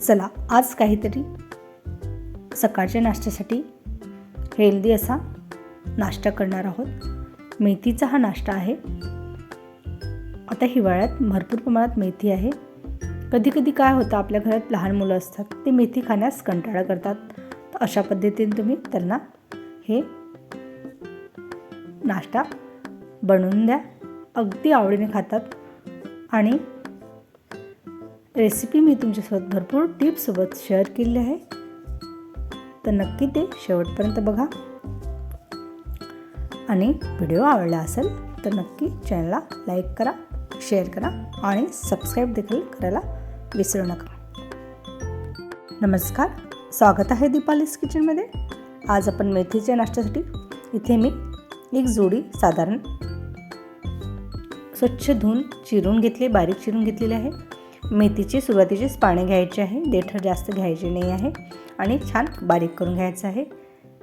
चला आज काहीतरी सकाळच्या नाश्त्यासाठी हेल्दी असा नाश्ता करणार आहोत. मेथीचा हा नाश्ता आहे. आता हिवाळ्यात भरपूर प्रमाणात मेथी आहे. कधी कधी काय होतं आपल्या घरात लहान मुलं असतात ते मेथी खाण्यास कंटाळा करतात. तर अशा पद्धतीने तुम्ही त्यांना हे नाश्ता बनवून द्या. अगदी आवडीने खातात. आणि रेसिपी मी तुमच्यासोबत भरपूर टिप्ससोबत शेअर केली आहे. तर नक्की ते शेवटपर्यंत बघा. आणि व्हिडिओ आवडला असेल तर नक्की चॅनलला लाईक करा शेअर करा आणि सबस्क्राईब देखील करायला विसरू नका. नमस्कार स्वागत आहे दीपालीस किचनमध्ये. आज आपण मेथीच्या नाश्त्यासाठी इथे मी एक जोडी साधारण स्वच्छ धुवून चिरून घेतली बारीक चिरून घेतलेली आहे. मेथीची सुरुवातीचीच पाणी घ्यायची आहे. देठ जास्त घ्यायचे नाही आहे. आणि छान बारीक करून घ्यायचं आहे.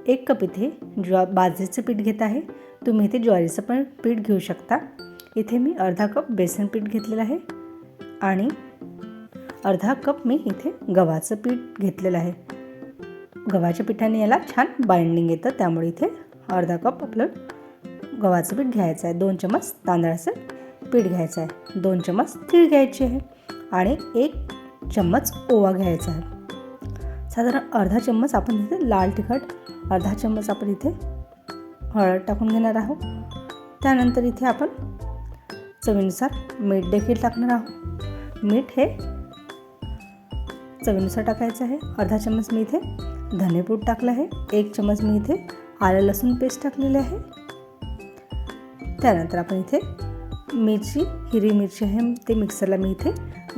एक कप इथे ज्वा बाजरीचं पीठ घेत आहे. तुम्ही इथे ज्वारीचं पण पीठ घेऊ शकता. इथे मी अर्धा कप बेसन पीठ घेतलेलं आहे. आणि अर्धा कप मी इथे गव्हाचं पीठ घेतलेलं आहे. गव्हाच्या पिठाने याला छान बाइंडिंग येतं. त्यामुळे इथे अर्धा कप आपलं गव्हाचं पीठ घ्यायचं आहे. दोन चमच तांदळाचं पीठ घ्यायचं आहे. दोन चमच तीळ घ्यायची आहे. आणि एक चम्मच ओवा घ्यायचा आहे. साधारण अर्धा चम्मच आपण इथे लाल तिखट अर्धा चम्मच आपण इथे हळद टाकून घेणार आहोत. त्यानंतर इथे आपण चवीनुसार मीठ देखील टाकणार आहोत. मीठ हे चवीनुसार टाकायचं आहे. अर्धा चम्मच मी इथे धनेपूड टाकलं आहे. एक चम्मच मी इथे आलं लसूण पेस्ट टाकलेली आहे. त्यानंतर आपण इथे मिरची हिरवी मिरची आहे. ते मिक्सरला मी इथे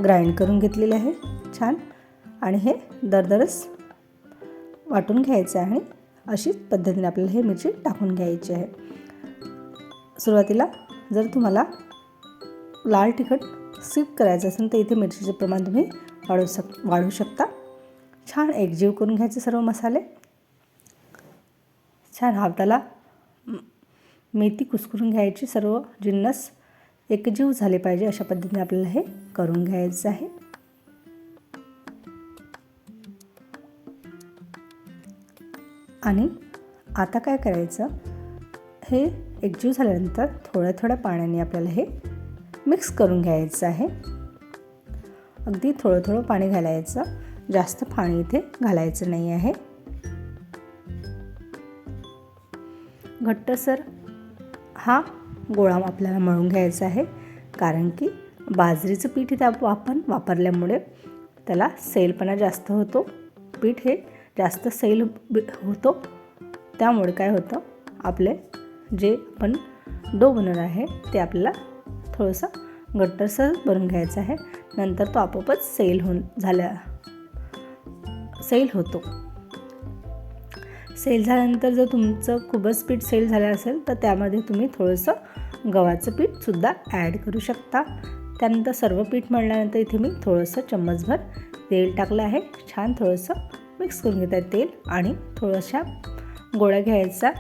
ग्राइंड करून घेतलेले आहे. छान. आणि हे दरदरच वाटून घ्यायचं आहे आणि अशीच पद्धतीने आपल्याला हे मिरची टाकून घ्यायची आहे. सुरुवातीला जर तुम्हाला लाल तिखट स्किप करायचं असेल तर इथे मिरचीचे प्रमाण तुम्ही वाढवू शक वाढवू शकता. छान एकजीव करून घ्यायचे सर्व मसाले. छान हाताला मेथी कुस्करून घ्यायची सर्व जिन्नस. एकजीव झाले पाहिजे अशा पद्धतीने आपल्याला हे करून घ्यायचं आहे. आणि आता काय करायचं? हे एकजीव झाल्यानंतर थोड्या थोड्या पाण्याने आपल्याला हे मिक्स करून घ्यायचं आहे. अगदी थोडं थोडं पाणी घालायचं. जास्त पाणी इथे घालायचं नाही आहे. घट्टसर हा गोळा आपल्याला मळून घ्यायचा आहे. कारण की बाजरीचं पीठ इथे आपण वापरल्यामुळे त्याला सैलपणा जास्त होतो. पीठ हे जास्त सैल होतो. त्यामुळे काय होतं? आपले जे आपण डो बनवणार आहे ते आपल्याला थोडंसं गट्टरसर बनवून घ्यायचं आहे. नंतर तो आपोआपच सैल होऊन झाल्या सैल होतो. सेल झाल्यानंतर जर तुमचं खूपच पीठ सेल झालं असेल तर त्यामध्ये तुम्ही थोडंसं गव्हाचं पीठसुद्धा ॲड करू शकता. त्यानंतर सर्व पीठ मळल्यानंतर इथे मी थोडंसं चम्मचभर तेल टाकलं आहे. छान थोडंसं मिक्स करून घेत आहे तेल आणि थोड्याशा गोळ्या घ्यायचा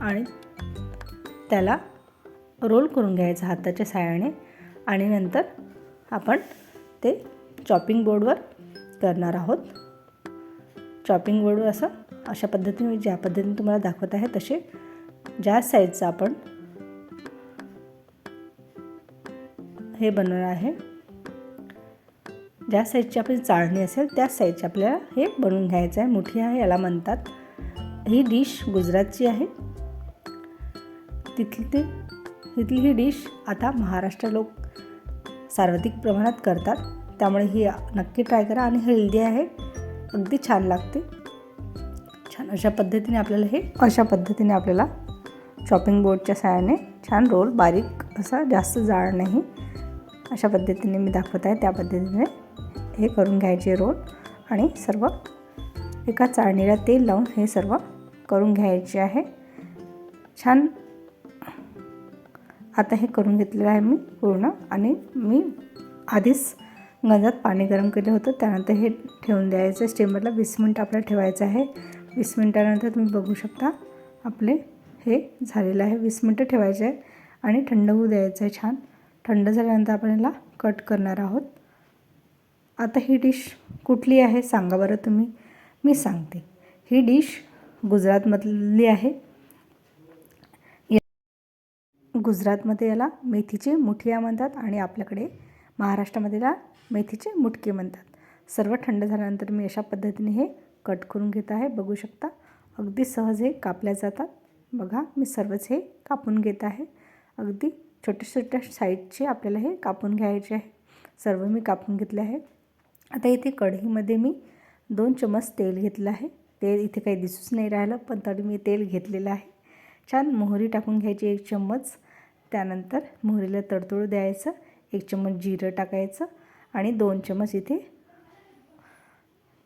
आणि त्याला रोल करून घ्यायचा हाताच्या साह्याने. आणि नंतर आपण ते चॉपिंग बोर्डवर करणार आहोत. चॉपिंग बोर्डवर असं अशा पद्धतीने मी ज्या पद्धतीने तुम्हाला दाखवत आहे तसे ज्या साईजचं आपण हे बनवणार आहे. ज्या साईजची आपली चाळणी असेल त्या साईजची आपल्याला हे बनवून घ्यायचं आहे. मोठी आहे याला म्हणतात. ही डिश गुजरातची आहे. तिथली ती तिथली ही डिश आता महाराष्ट्र लोक सर्वाधिक प्रमाणात करतात. त्यामुळे ही नक्की ट्राय करा आणि हेल्दी आहे. अगदी छान लागते. छान अशा पद्धतीने आपल्याला हे अशा पद्धतीने आपल्याला चॉपिंग बोर्डच्या साहाय्याने छान रोल बारीक असा जास्त जाड नाही. अशा पद्धतीने मी दाखवत आहे. त्या पद्धतीने हे करून घ्यायचे रोल आणि सर्व एका चाळणीला तेल लावून हे सर्व करून घ्यायचे आहे. छान. आता हे करून घेतलेलं आहे मी पूर्ण आणि मी आधीच गंजात पाणी गरम केलं होतं. त्यानंतर हे ठेवून द्यायचं. स्टीमरला वीस मिनटं आपल्याला ठेवायचं आहे. वीस मिनटानंतर तुम्ही बघू शकता आपले हे झालेलं आहे. वीस मिनटं ठेवायचे आहे आणि थंड होऊ द्यायचं आहे छान. थंड झाल्यानंतर आपण याला कट करणार आहोत. आता ही डिश कुठली आहे सांगा बरं तुम्ही. मी सांगते. ही डिश गुजरातमधली आहे. गुजरातमध्ये याला मेथीचे मुठिया म्हणतात आणि आपल्याकडे महाराष्ट्रामध्ये याला मेथीचे मुटके म्हणतात. सर्व थंड झाल्यानंतर मी अशा पद्धतीने हे कट करून घेत आहे. बघू शकता अगदी सहज हे कापल्या जातात. बघा मी सर्वच हे कापून घेत आहे. अगदी छोट्या छोट्या साईजचे आपल्याला हे कापून घ्यायचे आहे. सर्व मी कापून घेतले आहे. आता इथे कढईमध्ये मी दोन चमच तेल घेतलं आहे. तेल इथे काही दिसूच नाही राहिलं पण तरी मी तेल घेतलेलं आहे. छान मोहरी टाकून घ्यायची एक चम्मच. त्यानंतर मोहरीला तडतडू द्यायचं एक चम्मच जिरं टाकायचं आणि दोन चम्मच इथे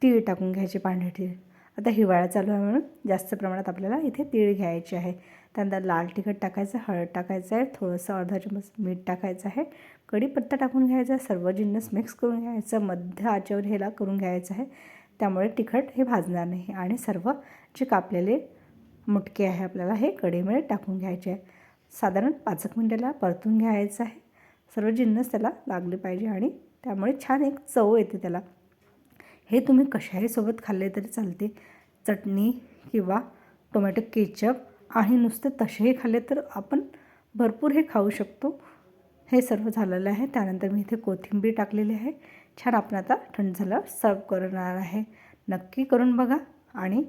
तीळ टाकून घ्यायचे पांढरे तीळ. आता हिवाळा चालू आहे म्हणून जास्त प्रमाणात आपल्याला इथे तीळ घ्यायचे आहे. त्यानंतर लाल तिखट टाकायचं हळद टाकायचं आहे थोडंसं अर्धा चमच मीठ टाकायचं आहे. कढीपत्ता टाकून घ्यायचा आहे सर्व जिन्नस मिक्स करून घ्यायचं मध्य आचेवर ह्याला करून घ्यायचं आहे. त्यामुळे तिखट हे भाजणार नाही आणि सर्व जे कापलेले मुटके आहे आपल्याला हे कढीमध्ये टाकून घ्यायचे आहे. साधारण पाच एक मिनटाला परतून घ्यायचं आहे. सर्व जिन्नस त्याला लागले पाहिजे आणि त्यामुळे छान एक चव येते त्याला. हे तुम्ही कशाही सोबत खाल्ले तरी चालते. चटणी किंवा टोमॅटो केचप आणि नुसते तसेही खाल्ले तर आपण भरपूर हे खाऊ शकतो. हे सर्व झालेलं आहे. त्यानंतर मी इथे कोथिंबीर टाकलेली आहे. छान आपण आता थंड झाल्यावर सर्व करणार आहे. नक्की करून बघा आणि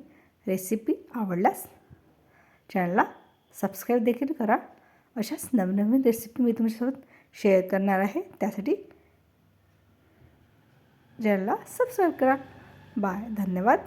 रेसिपी आवडल्यास चॅनलला सबस्क्राईब देखील करा. अशाच नवनवीन रेसिपी मी तुमच्यासोबत शेअर करणार आहे. त्यासाठी चॅनलला सबस्क्राईब करा. बाय धन्यवाद.